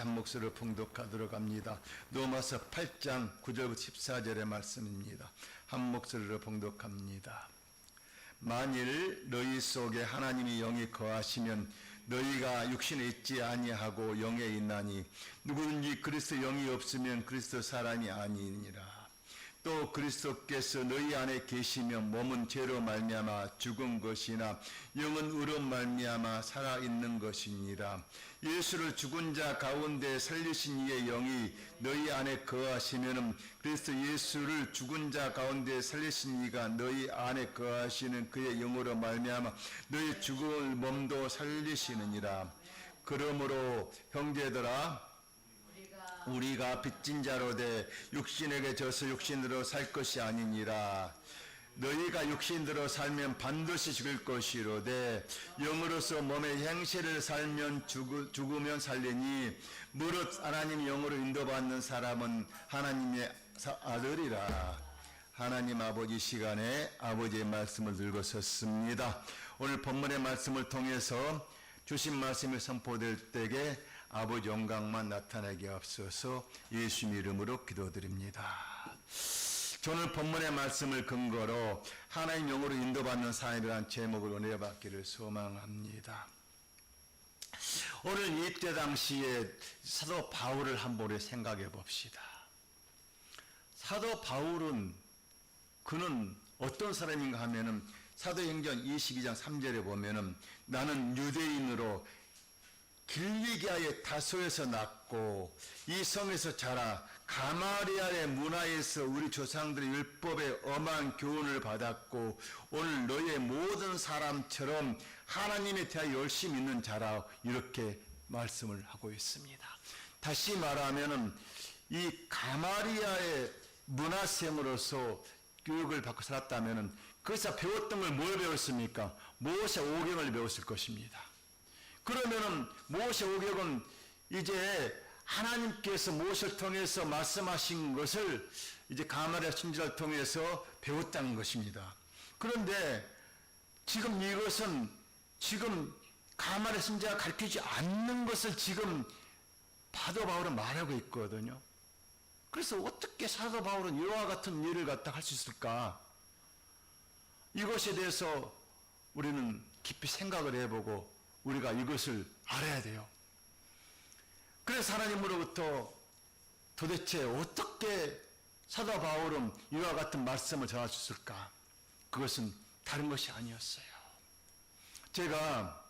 한 목소리로 봉독하도록 합니다. 로마서 8장 9절부터 14절의 말씀입니다. 한 목소리로 봉독합니다. 만일 너희 속에 하나님이 영이 거하시면 너희가 육신에 있지 아니하고 영에 있나니 누구든지 그리스도 영이 없으면 그리스도 사람이 아니니라. 또 그리스도께서 너희 안에 계시면 몸은 죄로 말미암아 죽은 것이나 영은 의로 말미암아 살아 있는 것이니라. 예수를 죽은 자 가운데 살리신 이의 영이 너희 안에 거하시면은 그리스도 예수를 죽은 자 가운데 살리신 이가 너희 안에 거하시는 그의 영으로 말미암아 너희 죽을 몸도 살리시느니라. 그러므로 형제들아 우리가 빚진 자로 돼 육신에게 져서 육신으로 살 것이 아니니라. 너희가 육신으로 살면 반드시 죽을 것이로되 영으로서 몸의 행실을 살면 죽, 죽으면 살리니 무릇 하나님 영으로 인도받는 사람은 하나님의 사- 아들이라. 하나님 아버지 시간에 아버지의 말씀을 들고 섰습니다. 오늘 본문의 말씀을 통해서 주신 말씀이 선포될 때에 아버지 영광만 나타나게 앞서서 예수 이름으로 기도드립니다. 저는 본문의 말씀을 근거로 하나님 영으로 인도받는 삶이라는 제목을 은혜 받기를 소망합니다. 오늘 이때 당시에 사도 바울을 한번 생각해 봅시다. 사도 바울은 그는 어떤 사람인가 하면은 사도행전 22장 3절에 보면은 나는 유대인으로 길리기아의 다소에서 났고 이 성에서 자라 가마리아의 문화에서 우리 조상들의 율법의 엄한 교훈을 받았고 오늘 너의 모든 사람처럼 하나님에 대하여 열심히 있는 자라 이렇게 말씀을 하고 있습니다. 다시 말하면은 이 가마리아의 문화생으로서 교육을 받고 살았다면은 그래서 배웠던 걸 뭘 배웠습니까? 모세 오경을 배웠을 것입니다. 그러면은 모세 오경은 이제 하나님께서 모세를 통해서 말씀하신 것을 이제 가마리아 신지를 통해서 배웠다는 것입니다. 그런데 지금 이것은 지금 가마리아 신자가 가르치지 않는 것을 지금 바도 바울은 말하고 있거든요. 그래서 어떻게 사도 바울은 이와 같은 일을 갖다 할 수 있을까? 이것에 대해서 우리는 깊이 생각을 해보고 우리가 이것을 알아야 돼요. 그래서 하나님으로부터 도대체 어떻게 사도 바울은 이와 같은 말씀을 있을까? 그것은 다른 것이 아니었어요. 제가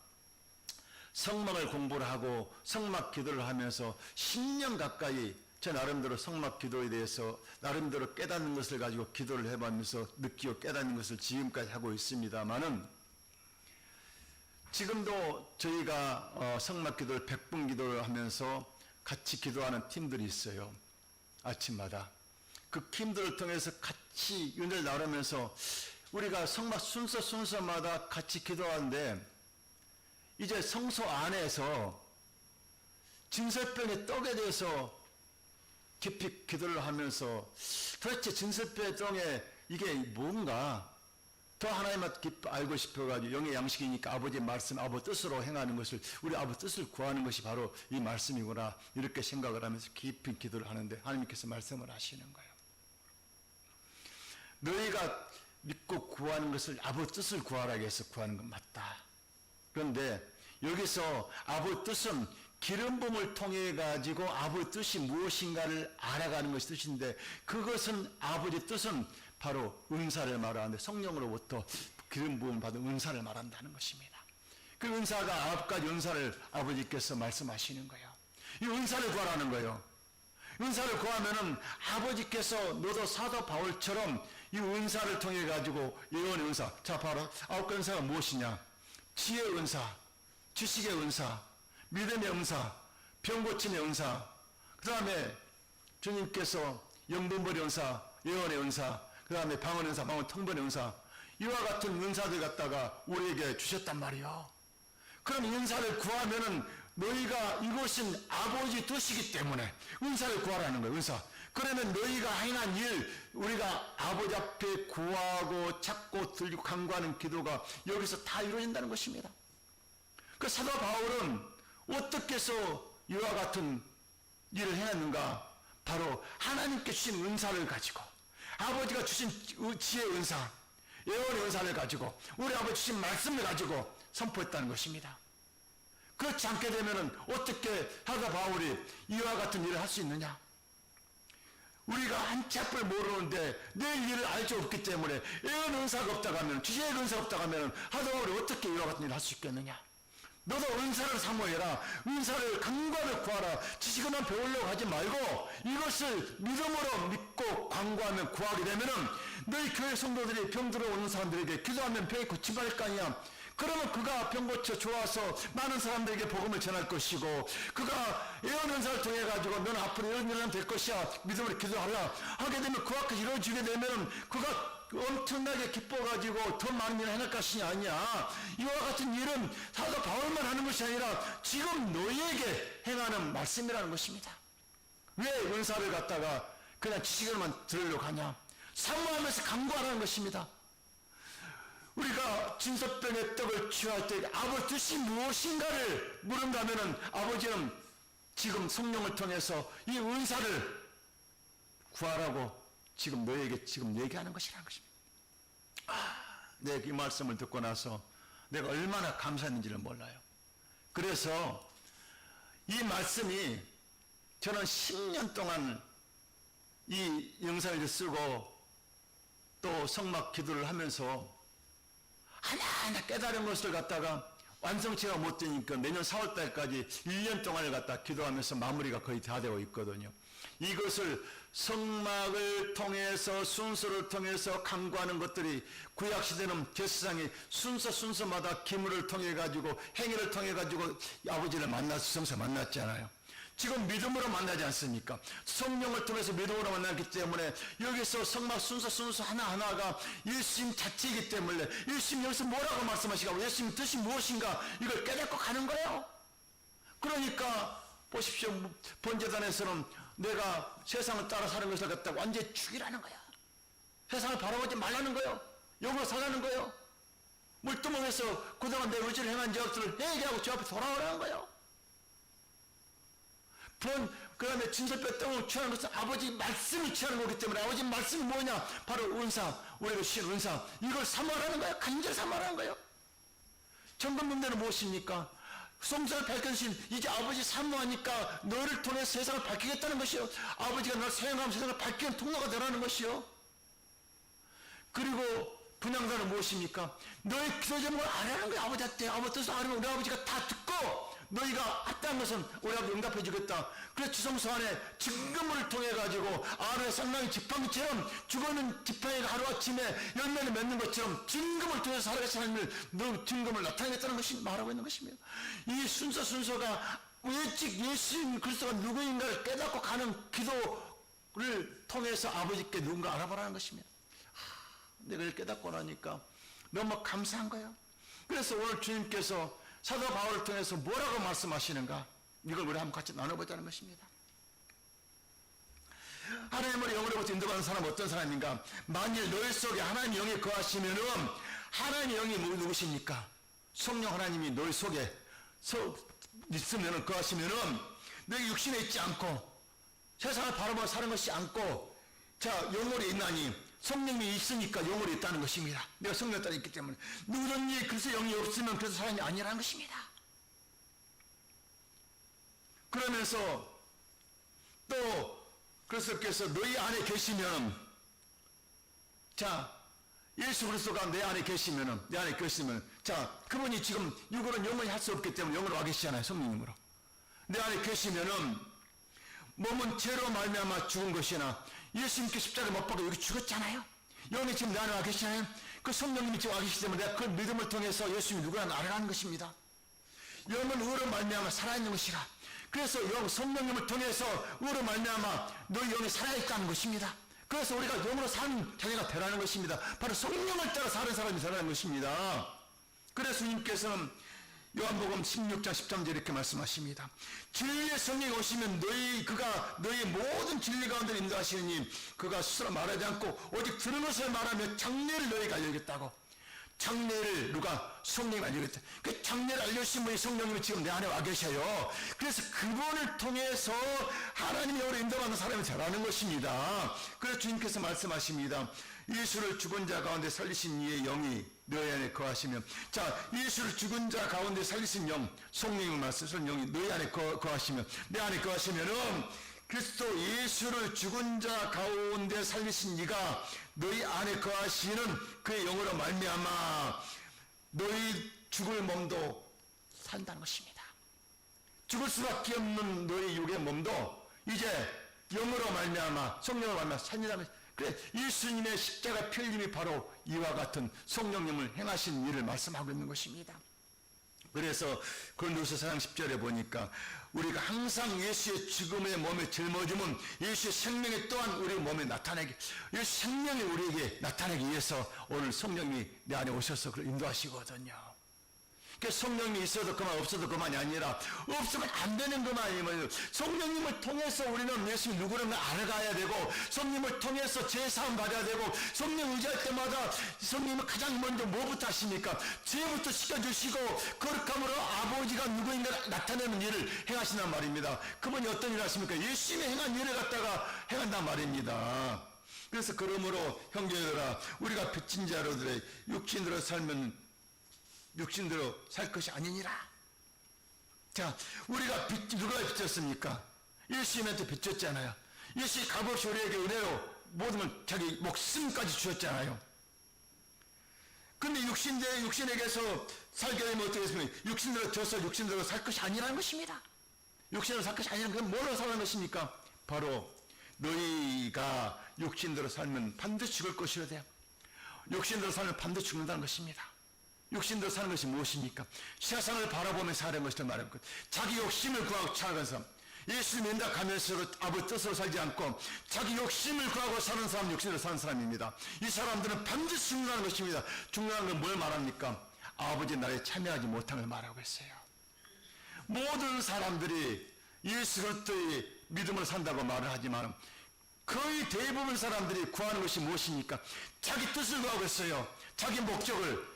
성막을 공부를 하고 성막 기도를 하면서 10년 가까이 제 나름대로 성막 기도에 대해서 나름대로 깨닫는 것을 가지고 기도를 해봤면서 느끼고 깨닫는 것을 지금까지 하고 있습니다만은 지금도 저희가 어, 성막 기도를 100분 기도를 하면서 같이 기도하는 팀들이 있어요. 아침마다. 그 팀들을 통해서 같이 은혜를 나누면서 우리가 성막 순서 순서마다 같이 기도하는데 이제 성소 안에서 진설병의 떡에 대해서 깊이 기도를 하면서 도대체 진설병의 떡에 이게 뭔가 더 하나님을 깊이 알고 싶어가지고 영의 양식이니까 아버지의 말씀, 아버지 뜻으로 행하는 것을 우리 아버지 뜻을 구하는 것이 바로 이 말씀이구나 이렇게 생각을 하면서 깊이 기도를 하는데 하나님께서 말씀을 하시는 거예요. 너희가 믿고 구하는 것을 아버지 뜻을 구하라 해서 구하는 건 맞다. 그런데 여기서 아버지 뜻은 기름 부음을 통해 가지고 아버지 뜻이 무엇인가를 알아가는 것이 뜻인데 그것은 아버지 뜻은 바로 은사를 말하는데 성령으로부터 기름 부음 받은 은사를 말한다는 것입니다. 그 은사가 아홉 가지 은사를 아버지께서 말씀하시는 거예요. 이 은사를 구하라는 거예요. 은사를 구하면은 아버지께서 너도 사도 바울처럼 이 은사를 통해 가지고 예언의 은사. 자, 바로 아홉 가지 은사가 무엇이냐? 지혜의 은사, 지식의 은사, 믿음의 은사, 병 고침의 은사. 그 다음에 주님께서 영분벌의 은사, 예언의 은사, 그 다음에 방언 은사, 방언 통번의 은사. 이와 같은 은사들 갖다가 우리에게 주셨단 말이요. 그럼 은사를 구하면은 너희가 이것은 아버지 뜻이기 때문에 은사를 구하라는 거예요, 은사. 그러면 너희가 행한 일, 우리가 아버지 앞에 구하고 찾고 들고 간구하는 기도가 여기서 다 이루어진다는 것입니다. 그 사도 바울은 어떻게 해서 이와 같은 일을 해냈는가? 바로 하나님께 주신 은사를 가지고 아버지가 주신 지혜의 은사, 예언의 은사를 가지고 우리 아버지 주신 말씀을 가지고 선포했다는 것입니다. 그렇지 않게 되면은 어떻게 하다 바울이 이와 같은 일을 할 수 있느냐? 우리가 한 짝을 모르는데 내 일을 알 수 없기 때문에 예언 은사가 없다고 하면 지혜의 은사가 없다고 하면 하다 바울이 어떻게 이와 같은 일을 할 수 있겠느냐? 너도 은사를 사모해라. 은사를 강구하며 구하라. 지식은만 배우려고 하지 말고 이것을 믿음으로 믿고 강구하며 구하게 되면은 너희 교회 성도들이 병 들어 오는 사람들에게 기도하면 병이 고침받을 거 아니야. 그러면 그가 병 고쳐 좋아서 많은 사람들에게 복음을 전할 것이고 그가 예언 은사를 통해 가지고 너는 앞으로 이런 일은 될 것이야 믿음으로 기도하라 하게 되면 그 앞에 이루어지게 되면은 그가 엄청나게 기뻐가지고 더 많은 일을 해낼 것이 아니야. 이와 같은 일은 사도 바울만 하는 것이 아니라 지금 너희에게 행하는 말씀이라는 것입니다. 왜 은사를 갖다가 그냥 지식을만 들으려고 하냐? 사모하면서 강구하라는 것입니다. 우리가 진섭병의 떡을 취할 때 아버지 뜻이 무엇인가를 물은다면은 아버지는 지금 성령을 통해서 이 은사를 구하라고 지금 너에게 지금 얘기하는 것이라는 것입니다. 아, 내가 이 말씀을 듣고 나서 내가 얼마나 감사했는지를 몰라요. 그래서 이 말씀이 저는 10년 동안 이 영상을 쓰고 또 성막 기도를 하면서 하나하나 깨달은 것을 갖다가 완성치가 못 되니까 내년 4월 달까지 1년 동안을 갖다 기도하면서 마무리가 거의 다 되고 있거든요. 이것을 성막을 통해서 순서를 통해서 강구하는 것들이 구약 시대는 제사장이 순서 순서마다 기물을 통해 가지고 행위를 통해 가지고 아버지를 만나서 성서 만났잖아요. 지금 믿음으로 만나지 않습니까? 성령을 통해서 믿음으로 만났기 때문에 여기서 성막 순서 순서 하나하나가 예수님 자체이기 때문에 예수님 여기서 뭐라고 말씀하시고 예수님 뜻이 무엇인가 이걸 깨닫고 가는 거예요. 그러니까 보십시오. 번제단에서는 내가 세상을 따라 사는 것을 갖다 완전히 죽이라는 거야. 세상을 바라보지 말라는 거예요. 영으로 살라는 거예요. 물두멍에서 그동안 내 의지를 행한 죄악들을 회개하고 주 앞에 돌아오라는 거예요. 본, 그 다음에 진설뼈 똥을 취하는 것은 아버지 말씀을 취하는 거기 때문에 아버지 말씀이 뭐냐? 바로 은사, 우리가 신 은사. 이걸 사모하라는 거예요. 간절히 사모하라는 거예요. 정금 문제는 무엇입니까? 성사를 밝혀주신 이제 아버지 사모하니까 너를 통해 세상을 밝히겠다는 것이요. 아버지가 너를 사용하면 세상을 밝히는 통로가 되라는 것이요. 그리고 분양가는 무엇입니까? 너의 기도 제목을 알아라는 거야. 아버지한테. 아버지 뜻을 알으면 우리 아버지가 다 듣고 너희가 했다는 것은 우리 아버지 응답해 주겠다. 그래서 지성소 안에 증거물을 통해 가지고 안에 상당히 지팡이처럼 죽어있는 지팡이가 하루아침에 열매를 맺는 것처럼 증거물을 통해서 살아가신 하나님을 너 증거물 나타내겠다는 것이 말하고 있는 것입니다. 이 순서 순서가 일찍 예수님 그리스도가 누구인가를 깨닫고 가는 기도를 통해서 아버지께 누군가 알아보라는 것입니다. 내가 깨닫고 나니까 너무 감사한 거예요. 그래서 오늘 주님께서 사도 바울을 통해서 뭐라고 말씀하시는가? 이걸 우리 한번 같이 나눠보자는 것입니다. 하나님을 영으로부터 인도받는 사람은 어떤 사람인가? 만일 너희 속에 하나님 영이 거하시면은 하나님 영이 뭐 누구십니까? 성령 하나님이 너희 속에 서 있으면은 거하시면은 너희 육신에 있지 않고 세상을 바라보며 사는 것이 않고 자 영혼이 있나니 성령이 있으니까 영혼이 있다는 것입니다. 내가 성령 따라 있기 때문에 누구든지 그래서 영이 없으면 그래서 사람이 아니라는 것입니다. 그러면서 또 그래서 너희 안에 계시면 자 예수 그리스도가 내 안에 계시면은 내 안에 계시면 자 그분이 지금 육으로는 영원히 할 수 없기 때문에 영으로 와 계시잖아요 성령님으로 내 안에 계시면은 몸은 죄로 말미암아 죽은 것이나 예수님께 십자가에 못 박아 여기 죽었잖아요. 영이 지금 내 안에 와 계시잖아요. 그 성령님이 지금 와 계시기 때문에 내가 그 믿음을 통해서 예수님이 누구나 알아가는 것입니다. 영은 의로 말미암아 살아있는 것이라. 그래서 영 성령님을 통해서 의로 말미암아 너희 영이 살아있다는 것입니다. 그래서 우리가 영으로 사는 자녀가 되라는 것입니다. 바로 성령을 따라 사는 사람이 되라는 것입니다. 그래서 주님께서는 요한복음 16장 13절 이렇게 말씀하십니다. 진리의 성령이 오시면 너희 그가 너희 모든 진리 가운데 인도하시니 그가 스스로 말하지 않고 오직 들은 것을 말하며 장례를 너희가 알겠다고 장례를 누가 성령이 알려줬다. 그 장례를 알려주신 분이 성령님이 지금 내 안에 와 계셔요. 그래서 그분을 통해서 하나님의 영으로 인도받는 사람이 되라는 것입니다. 그래서 주님께서 말씀하십니다. 예수를 죽은 자 가운데 살리신 이의 영이 너희 안에 거하시면 자 예수를 죽은 자 가운데 살리신 영 성령님을 말씀하신 영이 너희 안에 거, 거하시면 내 안에 거하시면은 그리스도 예수를 죽은 자 가운데 살리신 이가 너희 안에 거하시는 그의 영으로 말미암아 너희 죽을 몸도 산다는 것입니다. 죽을 수밖에 없는 너희 육의 몸도 이제 영으로 말미암아 성령으로 말미암아 산이라는 그래 예수님의 십자가 편림이 바로 이와 같은 성령님을 행하신 일을 말씀하고 있는 것입니다. 그래서 고린도서 4장 10절에 보니까 우리가 항상 예수의 죽음의 몸에 짊어지면 예수의 생명이 또한 우리 몸에 나타내게 예수 생명이 우리에게 나타내기 위해서 오늘 성령이 내 안에 오셔서 그걸 인도하시거든요. 그 성령이 있어도 그만 없어도 그만이 아니라 없으면 안 되는 그만이면 성령님을 통해서 우리는 예수님 누구를 알아가야 되고 성령님을 통해서 제사함 받아야 되고 성령 의지할 때마다 성령님은 가장 먼저 뭐부터 하십니까? 죄부터 시켜주시고 거룩함으로 아버지가 누구인가 나타내는 일을 행하신단 말입니다. 그분이 어떤 일을 하십니까? 예수님이 행한 일을 갖다가 행한단 말입니다. 그래서 그러므로 형제들아 우리가 빚진 자로들의 육신으로 살면 육신대로 살 것이 아니니라. 자, 우리가 빚, 누가 빚졌습니까? 예수님한테 빚졌잖아요. 예수님 값없이 우리에게 은혜로 모든 걸 자기 목숨까지 주셨잖아요. 근데 육신대 육신에게서 살게 되면 어떻게 됐습니까? 육신대로 져서 육신대로 살 것이 아니라는 것입니다. 육신으로 살 것이 아니라 그럼 뭐로 사는 것입니까? 바로 너희가 육신대로 살면 반드시 죽을 것이라 돼요. 육신대로 살면 반드시 죽는다는 것입니다. 육신대로 사는 것이 무엇입니까? 세상을 바라보며 사는 것을 말하는 것. 자기 욕심을 구하고 살아가는 사람. 예수님 인다가면서 아버지 뜻으로 살지 않고 자기 욕심을 구하고 사는 사람, 욕심으로 사는 사람입니다. 이 사람들은 반드시 죽는다는 것입니다. 죽는다는 건 뭘 말합니까? 아버지 나라에 참여하지 못한 걸 말하고 있어요. 모든 사람들이 예수 그리스도의 믿음을 산다고 말을 하지만 거의 대부분 사람들이 구하는 것이 무엇입니까? 자기 뜻을 구하고 있어요. 자기 목적을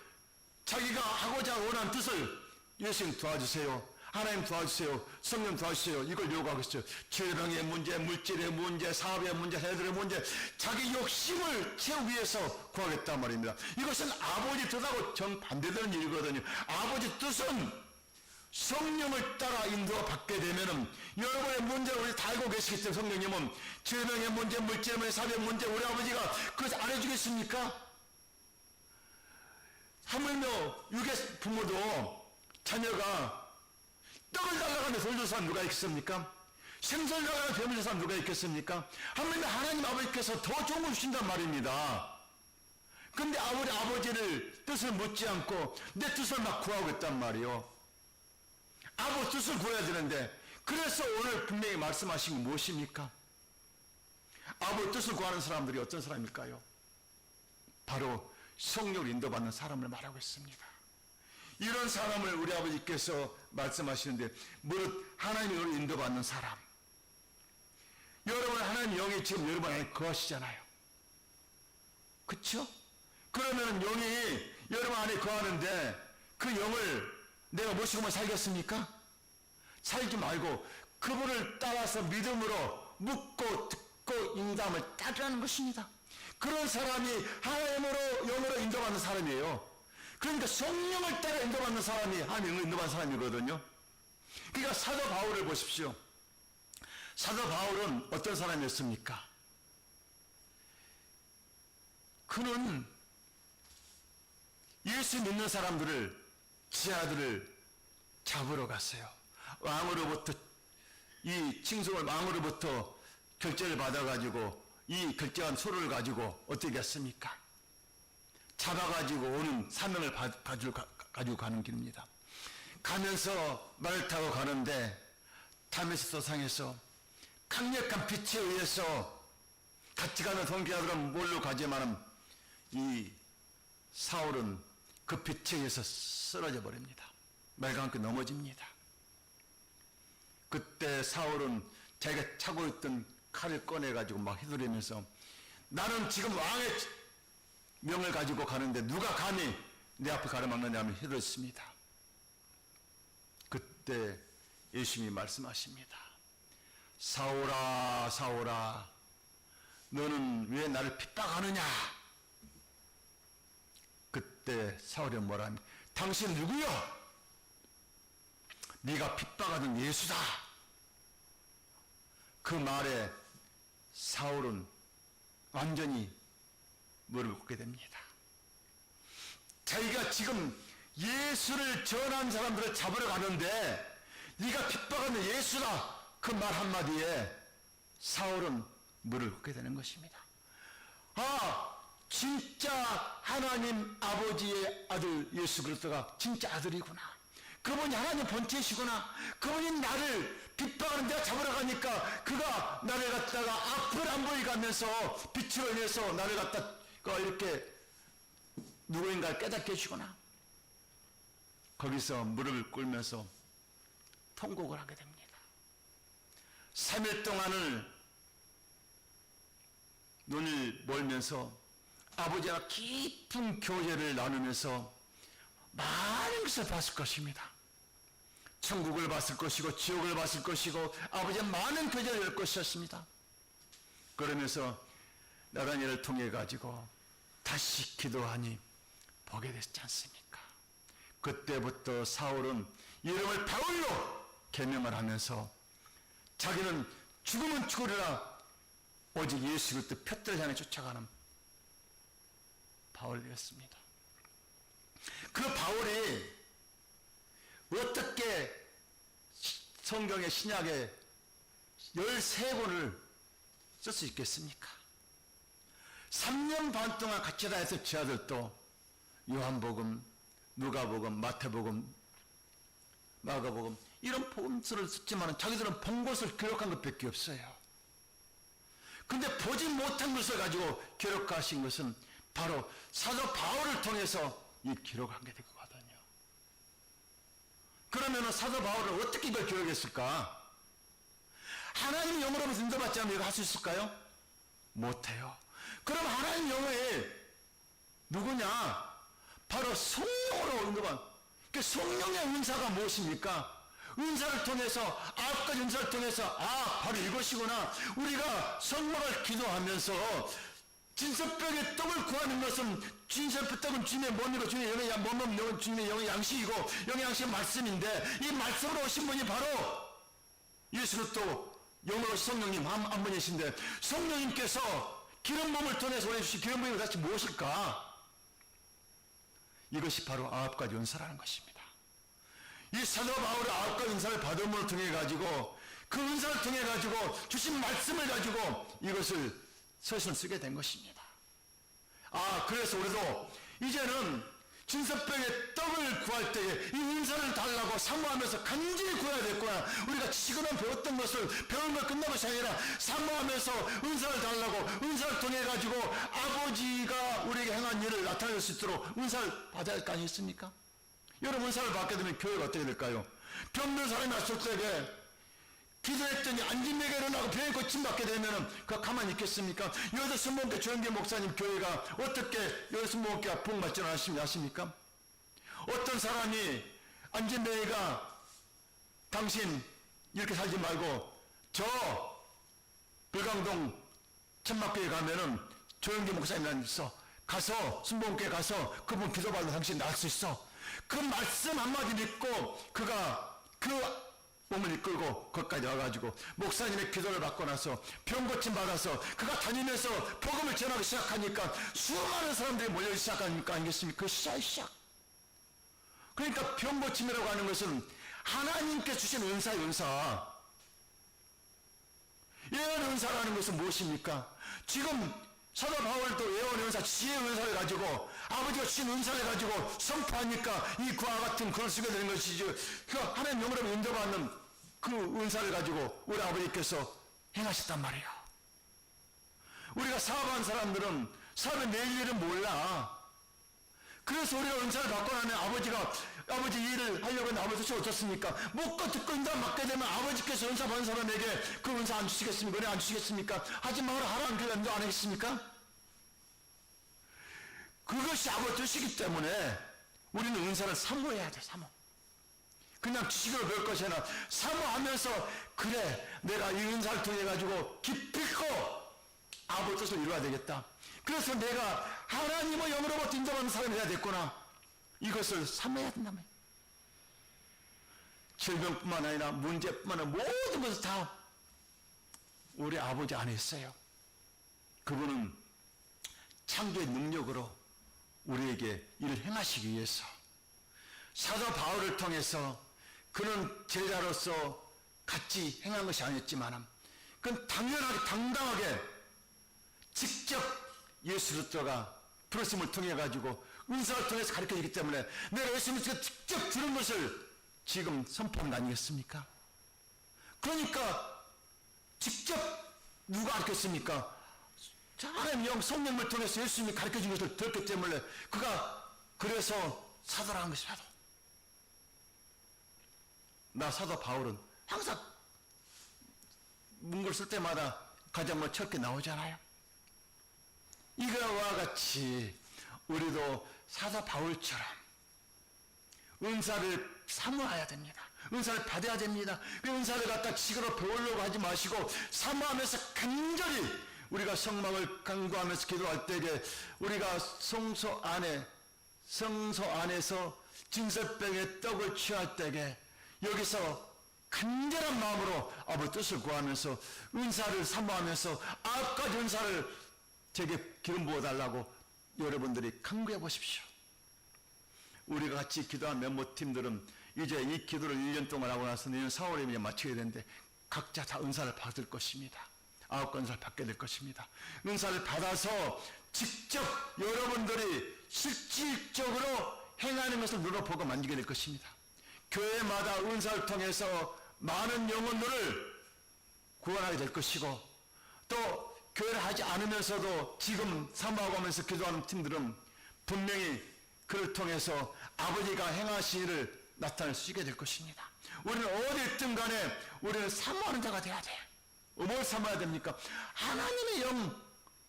자기가 하고자 원하는 뜻을 예수님 도와주세요. 하나님 도와주세요. 성령 도와주세요. 이걸 요구하고 있어요. 재정의 문제, 물질의 문제, 사업의 문제, 애들의 문제, 자기 욕심을 채우기 위해서 구하겠단 말입니다. 이것은 아버지 뜻하고 정반대되는 일이거든요. 아버지 뜻은 성령을 따라 인도받게 되면은 여러분의 문제를 우리 다 알고 계시기 때문에 성령님은 재명의 문제, 물질의 문제, 사업의 문제 우리 아버지가 그것을 안 해주겠습니까? 하물며 육의 부모도 자녀가 떡을 달라가며 돌줄 사람 누가 있겠습니까? 생선을 뱀을 줄 사람 누가 있겠습니까? 하물며 하나님 아버지께서 더 좋은 걸 주신단 말입니다. 근데 아버지 아버지를 뜻을 묻지 않고 내 뜻을 막 구하고 있단 말이요. 아버지 뜻을 구해야 되는데 그래서 오늘 분명히 말씀하신 게 무엇입니까? 아버지 뜻을 구하는 사람들이 어떤 사람일까요? 바로 성령을 인도받는 사람을 말하고 있습니다. 이런 사람을 우리 아버지께서 말씀하시는데 무릇 하나님을 인도받는 사람. 여러분 하나님 영이 지금 여러분 안에 거하시잖아요. 그렇죠? 그러면 영이 여러분 안에 거하는데 그 영을 내가 모시고만 살겠습니까? 살지 말고 그분을 따라서 믿음으로 묻고 듣고 인담을 따르라는 것입니다. 그런 사람이 하나님으로 영으로 인도받는 사람이에요. 그러니까 성령을 따라 인도받는 사람이 하나님을 인도받는 사람이거든요. 그러니까 사도 바울을 보십시오. 사도 바울은 어떤 사람이었습니까? 그는 예수 믿는 사람들을 지하들을 잡으러 갔어요. 왕으로부터 이 칭송을 왕으로부터 결제를 받아가지고 이 결제한 소를 가지고 어떻게 했습니까? 잡아가지고 오는 사명을 받, 가지고, 가, 가지고 가는 길입니다. 가면서 말을 타고 가는데 다메스 도상에서 강력한 빛에 의해서 같이 가는 동기자들은 뭘로 가지만은 이 사울은 그 빛에 의해서 쓰러져 버립니다. 말과 그 넘어집니다. 그때 사울은 자기가 차고 있던 칼을 꺼내가지고 막 휘두르면서 나는 지금 왕의 명을 가지고 가는데 누가 감히 내 앞에 가로막느냐면 휘둘렀습니다. 그때 예수님이 말씀하십니다. 사오라 사오라 너는 왜 나를 핍박하느냐? 그때 사울이 뭐라 하니 당신 누구요? 네가 핍박하던 예수다. 그 말에 사울은 완전히 무릎을 꿇게 됩니다. 자기가 지금 예수를 전한 사람들을 잡으러 가는데 네가 핍박하는 예수다. 그 말 한마디에 사울은 무릎을 꿇게 되는 것입니다. 아, 진짜 하나님 아버지의 아들 예수 그리스도가 진짜 아들이구나. 그분이 하나님 본체시구나. 그분이 나를 핍박하는 내가 잡으러 가니까 그가 나를 갖다가 앞을 안 보이게 하면서 빛으로 인해서 나를 갖다가 이렇게 누구인가를 깨닫게 해주구나. 거기서 무릎을 꿇면서 통곡을 하게 됩니다. 3일 동안을 눈을 멀면서 아버지와 깊은 교제를 나누면서 많은 것을 봤을 것입니다. 천국을 봤을 것이고 지옥을 봤을 것이고 아버지와 많은 교제를 할 것이었습니다. 그러면서 나단이를 통해 가지고 다시 기도하니 보게 됐지 않습니까? 그때부터 사울은 이름을 바울로 개명을 하면서 자기는 죽으면 죽으리라 오직 예수 그리스도 표들을 향해 쫓아가는 바울이었습니다. 그 바울이 어떻게 성경의 신약에 13권을 쓸 수 있겠습니까? 3년 반 동안 같이 다해서 지 아들도 요한복음, 누가복음, 마태복음, 마가복음 이런 복음서를 썼지만 자기들은 본 것을 기록한 것밖에 없어요. 근데 보지 못한 것을 가지고 기록하신 것은 바로 사도 바울을 통해서 이 기록한 게 되거든요. 그러면 사도 바울은 어떻게 이걸 기록했을까? 하나님 영으로부터 인도받지 않으면 이거 할 수 있을까요? 못해요. 그럼 하나님 영에 누구냐? 바로 성령으로 인도받. 그 성령의 은사가 무엇입니까? 은사를 통해서 아홉 은사를 통해서 아 바로 이것이구나. 우리가 성령을 기도하면서 진설병의 떡을 구하는 것은 진설병 떡은 주님의 몸이고 주님의 영의 양, 몸은 영은 주님의 영의 양식이고 영의 양식은 말씀인데 이 말씀으로 오신 분이 바로 예수는 또 영으로 성령님 한, 한 분이신데 성령님께서 기름 몸을 통해서 보내주신 기름 몸이 다시 무엇일까? 이것이 바로 아홉 가지 은사라는 것입니다. 이 사도 바울의 아홉 가지 은사를 받음으로 통해 가지고 그 은사를 통해 가지고 주신 말씀을 가지고 이것을 서신을 쓰게 된 것입니다. 아, 그래서 우리도 이제는 진섭병의 떡을 구할 때에 이 은사를 달라고 사모하면서 간절히 구해야 됐구나. 우리가 지금은 배웠던 것을 배운 걸 것이 아니라 사모하면서 은사를 달라고 은사를 통해 가지고 아버지가 우리에게 행한 일을 나타낼 수 있도록 은사를 받아야 할 거 아니겠습니까? 여러분 은사를 받게 되면 교회가 어떻게 될까요? 병든 사람이 왔을 때에 기도했더니 안진맥에 일어나고 병이 고침받게 되면은 그 가만히 있겠습니까? 여기서 순복교 조영계 목사님 교회가 어떻게 여기 순복교가 복받지 않습니까? 어떤 사람이 안진맥이가 당신 이렇게 살지 말고 저 불강동 천막교회 가면은 조영계 목사님이라는 있어 가서 순복교에 가서 그분 기도받으면 당신 나을 수 있어 그 말씀 한마디 믿고 그가 그 몸을 이끌고 거기까지 와가지고 목사님의 기도를 받고 나서 병 고침 받아서 그가 다니면서 복음을 전하기 시작하니까 수많은 사람들이 몰려오기 시작하니까 아니겠습니까? 그 시작 시작. 그러니까 병 고침이라고 하는 것은 하나님께 주신 은사의 은사. 예언 은사라는 것은 무엇입니까? 지금 사도 바울도 예언 은사, 지혜 은사를 가지고 아버지가 주신 은사를 가지고 선포하니까 이 그와 같은 글을 쓰게 되는 것이죠. 그 하나님 영으로 인도받는 그 은사를 가지고 우리 아버지께서 행하셨단 말이에요. 우리가 사업한 사람들은 사업의 내일 일은 몰라. 그래서 우리가 은사를 받고 나면 아버지가 아버지 일을 하려고 했는데 아버지 어떻습니까? 묻고 듣고 인다 맞게 되면 아버지께서 은사 받은 사람에게 그 은사 안 주시겠습니까? 은혜 안 주시겠습니까? 하지 마라 하라는 그 인도 안 하겠습니까? 그것이 아버지 뜻이기 때문에 우리는 은사를 사모해야 돼, 사모. 그냥 지식으로 배울 것이 아니라 사모하면서 그래 내가 이 은사를 통해 가지고 기필코 아버지 뜻을 이루어야 되겠다. 그래서 내가 하나님의 영으로부터 인정하는 사람이 돼야 됐구나. 이것을 된단 말이야. 질병뿐만 아니라 문제뿐만 아니라 모든 것을 다 우리 아버지 안에 있어요. 그분은 창조의 능력으로 우리에게 이를 행하시기 위해서 사도 바울을 통해서 그는 제자로서 같이 행한 것이 아니었지만 그건 당연하게 당당하게 직접 예수 그리스도가 프로심을 통해 가지고 은사를 통해서 가르쳐 주기 때문에 내가 예수 그리스도가 직접 들은 것을 지금 선포한 거 아니겠습니까? 그러니까 직접 누가 가르쳤습니까? 하나님 영 성령을 통해서 예수님이 가르쳐 준 것을 들었기 때문에 그가 그래서 사도라는 것이 사도. 나 사도 바울은 항상 문구를 쓸 때마다 가장 먼저 첫게 나오잖아요. 이거와 같이 우리도 사도 바울처럼 은사를 사모해야 됩니다. 은사를 받아야 됩니다. 그 은사를 갖다 지그러 배우려고 하지 마시고 사모하면서 간절히 우리가 성막을 강구하면서 기도할 때에 우리가 성소 안에 성소 안에서 진설병의 떡을 취할 때에 여기서 간절한 마음으로 아버지 뜻을 구하면서 은사를 사모하면서 아까지 은사를 제게 기름 부어달라고 여러분들이 강구해 보십시오. 우리가 같이 기도한 멤버팀들은 이제 이 기도를 1년 동안 하고 나서 내년 4월에 이제 마치게 되는데 각자 다 은사를 받을 것입니다. 아홉 건 은사를 받게 될 것입니다. 은사를 받아서 직접 여러분들이 실질적으로 행하는 것을 눈으로 보고 만지게 될 것입니다. 교회마다 은사를 통해서 많은 영혼들을 구원하게 될 것이고 또 교회를 하지 않으면서도 지금 사모하면서 기도하는 팀들은 분명히 그를 통해서 아버지가 행하신 일을 나타낼 수 있게 될 것입니다. 우리는 어디 있든 간에 우리는 사모하는 자가 돼야 돼. 뭘 사모해야 됩니까? 하나님의 영,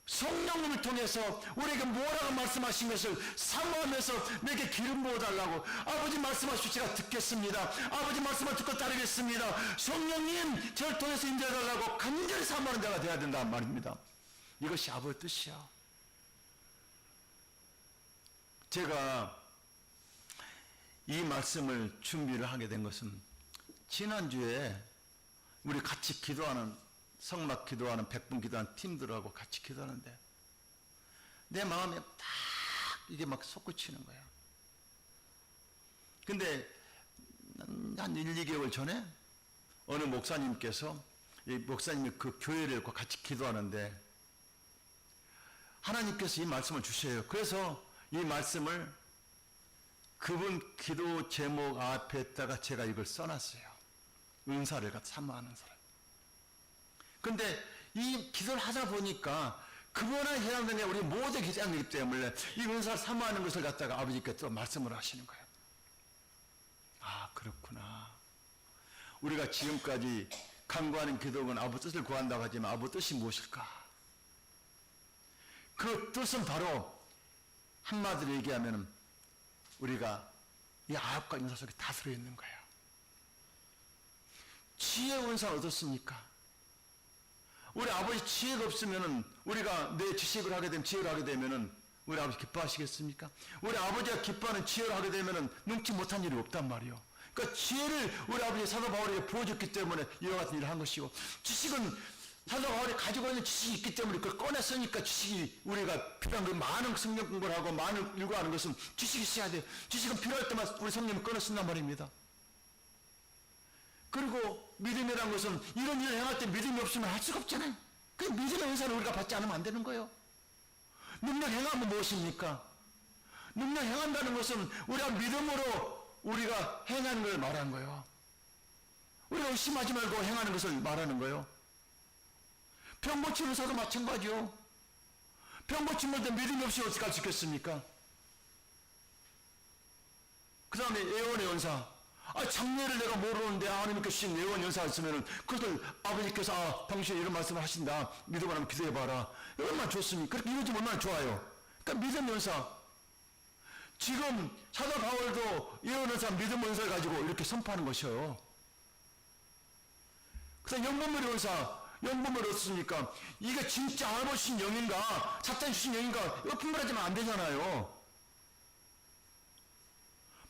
성령님을 통해서 우리에게 뭐라고 말씀하신 것을 사모하면서 내게 기름 부어달라고 아버지 말씀하시오 제가 듣겠습니다. 아버지 말씀을 듣고 따르겠습니다. 성령님 저를 통해서 인도해달라고 간절히 사모하는 자가 돼야 된다는 말입니다. 이것이 아버지 뜻이야. 제가 이 말씀을 준비를 하게 된 것은 지난주에 우리 같이 기도하는 성막 기도하는 백분 기도하는 팀들하고 같이 기도하는데 내 마음에 딱 이게 막 솟구치는 거야. 근데 한 1, 2개월 전에 어느 목사님께서 이 목사님이 그 교회를 같이 기도하는데 하나님께서 이 말씀을 주셔요. 그래서 이 말씀을 그분 기도 제목 앞에다가 제가 이걸 써놨어요. 은사를 갖 사모하는 사람. 근데 이 기도를 하다 보니까 그분에 해당되는 우리 모두 기도하기 때문에 이 은사를 사모하는 것을 갖다가 아버지께 또 말씀을 하시는 거예요. 아, 그렇구나. 우리가 지금까지 간구하는 기도는 아버 뜻을 구한다고 하지만 아버 뜻이 무엇일까? 그 뜻은 바로 한마디로 얘기하면 우리가 이 아홉 가지 은사 속에 다 들어있는 거예요. 지혜 은사 어떻습니까? 우리 아버지 지혜가 없으면은 우리가 내 지식을 하게 되면 지혜를 하게 되면은 우리 아버지 기뻐하시겠습니까? 우리 아버지가 기뻐하는 지혜를 하게 되면은 능치 못한 일이 없단 말이요. 그러니까 지혜를 우리 아버지 사도 바울에게 부어줬기 때문에 이와 같은 일을 한 것이고 지식은 사도 바울이 가지고 있는 지식이 있기 때문에 그걸 꺼냈으니까 지식이 우리가 필요한 그 많은 성경 공부를 하고 많은 일과하는 것은 지식이 있어야 돼. 지식은 필요할 때만 우리 성령이 꺼내 쓴단 말입니다. 그리고 믿음이란 것은 이런 일을 행할 때 믿음이 없으면 할 수가 없잖아요. 그 믿음의 은사를 우리가 받지 않으면 안 되는 거예요. 능력 행하면 무엇입니까? 능력 행한다는 것은 우리가 믿음으로 우리가 행하는 걸 말하는 거예요. 우리가 의심하지 말고 행하는 것을 말하는 거예요. 병 고치는 사도 마찬가지요. 병 고치는 데 믿음이 없이 어떻게 할 수 있겠습니까? 그 다음에 예언의 연사. 아, 장례를 내가 모르는데 하나님께 주신 예언 연사가 있으면은 그것을 아버지께서 아, 당신이 이런 말씀을 하신다. 믿음을 하면 기도해봐라. 얼마나 좋습니까? 그렇게 이루어지면 얼마나 좋아요. 그러니까 믿음 연사. 지금 사도 바울도 이혼해서 믿음 은사를 가지고 이렇게 선포하는 것이에요. 그래서 영분별이 은사, 영분별 얻었으니까 이게 진짜 아버지 신 영인가, 사탄 신 영인가, 이거 분별하지면 안 되잖아요.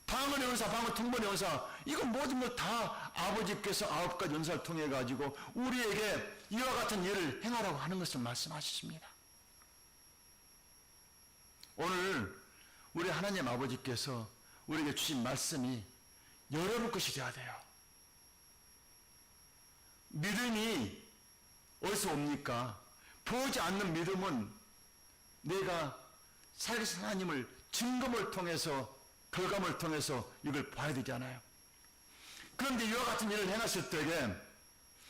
방언의 연사, 방언 통번의 연사, 이거 모든 것다 아버지께서 아홉 가지 연사를 통해 가지고 우리에게 이와 같은 일을 행하라고 하는 것을 말씀하십니다. 오늘 우리 하나님 아버지께서 우리에게 주신 말씀이 여러분 것이 되어야 돼요. 믿음이 어디서 옵니까? 보지 않는 믿음은 내가 살아계신 하나님을 증거를 통해서 결과물을 통해서 이걸 봐야 되잖아요. 그런데 이와 같은 일을 행하실 때에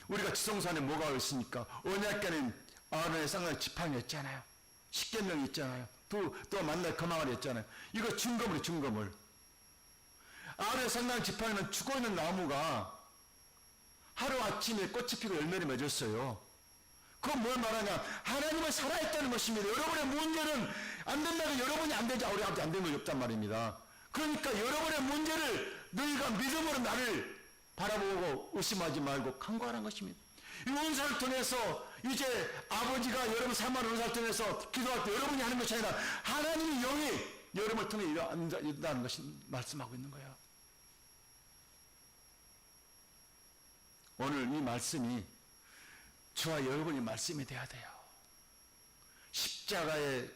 우리가 지성산에 뭐가 있습니까? 언약계는 아론의 쌍날 지팡이 있잖아요. 십계명이 있잖아요. 또, 또 만날 거망을 했잖아요. 이거 증거물이 증거물. 아론의 쌍날 지팡이는 죽어있는 나무가 하루아침에 꽃이 피고 열매를 맺었어요. 그건 뭘 말하냐? 하나님은 살아있다는 것입니다. 여러분의 문제는 안 된다고 여러분이 안 되지, 우리 아버지 안 되는 거 없단 말입니다. 그러니까 여러분의 문제를 너희가 믿음으로 나를 바라보고 의심하지 말고 간구하는 것입니다. 이 은사를 통해서 이제 아버지가 여러분 삶하는 은사를 통해서 기도할 때 여러분이 하는 것이 아니라 하나님의 영이 여러분을 통해 일어난다는 것이 말씀하고 있는 거예요. 오늘 이 말씀이 저와 여러분이 말씀이 돼야 돼요. 십자가에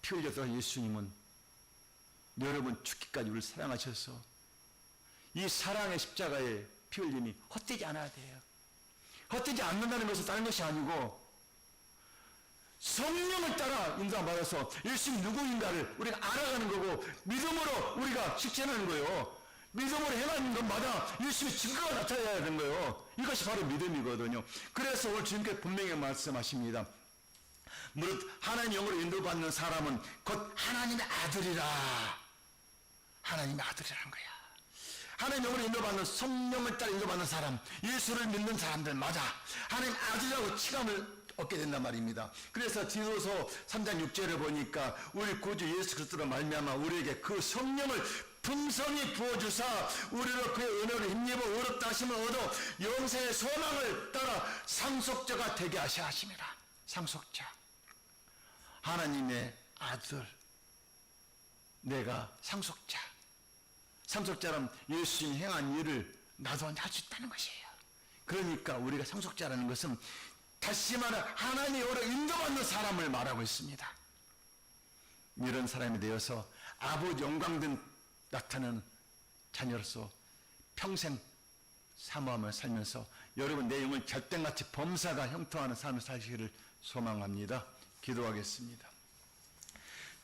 피 흘렸던 예수님은 여러분 죽기까지 우리를 사랑하셔서 이 사랑의 십자가에 피 흘림이 헛되지 않아야 돼요. 헛되지 않는다는 것은 다른 것이 아니고 성령을 따라 인도받아서 예수님 누구인가를 우리가 알아가는 거고 믿음으로 우리가 실천하는 거예요. 믿음으로 행하는 것마다 예수님의 증거가 나타나야 되는 거예요. 이것이 바로 믿음이거든요. 그래서 오늘 주님께 분명히 말씀하십니다. 무릇 하나님 영으로 인도받는 사람은 곧 하나님의 아들이라. 하나님의 아들이라는 거야. 하나님 영으로 인도받는 성령을 따라 인도받는 사람, 예수를 믿는 사람들 맞아. 하나님 아들이라고 칭함을 얻게 된단 말입니다. 그래서 디도서 3장 6절에 보니까 우리 구주 예수 그리스도로 말미암아 우리에게 그 성령을 풍성히 부어주사 우리로 그의 은혜를 힘입어 의롭다 하심을 얻어 영생의 소망을 따라 상속자가 되게 하셔 하심이라. 상속자. 하나님의 아들. 내가 상속자. 상속자란 예수님이 행한 일을 나도 할 수 있다는 것이에요. 그러니까 우리가 상속자라는 것은 다시 말해 하나님의 오래 인도받는 사람을 말하고 있습니다. 이런 사람이 되어서 아버지 영광된 나타나는 자녀로서 평생 사모하며 살면서 여러분 내 영을 절대같이 범사가 형통하는 삶을 사시기를 소망합니다. 기도하겠습니다.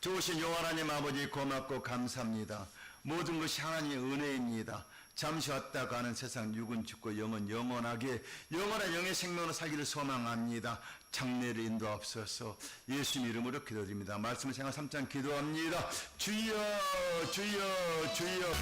좋으신 여호와 하나님 아버지 고맙고 감사합니다. 모든 것이 하나님의 은혜입니다. 잠시 왔다 가는 세상 육은 죽고 영은 영원하게 영원한 영의 생명으로 살기를 소망합니다. 장례를 인도하옵소서 예수님 이름으로 기도드립니다. 말씀을 생각 3장 기도합니다. 주여 주여 주여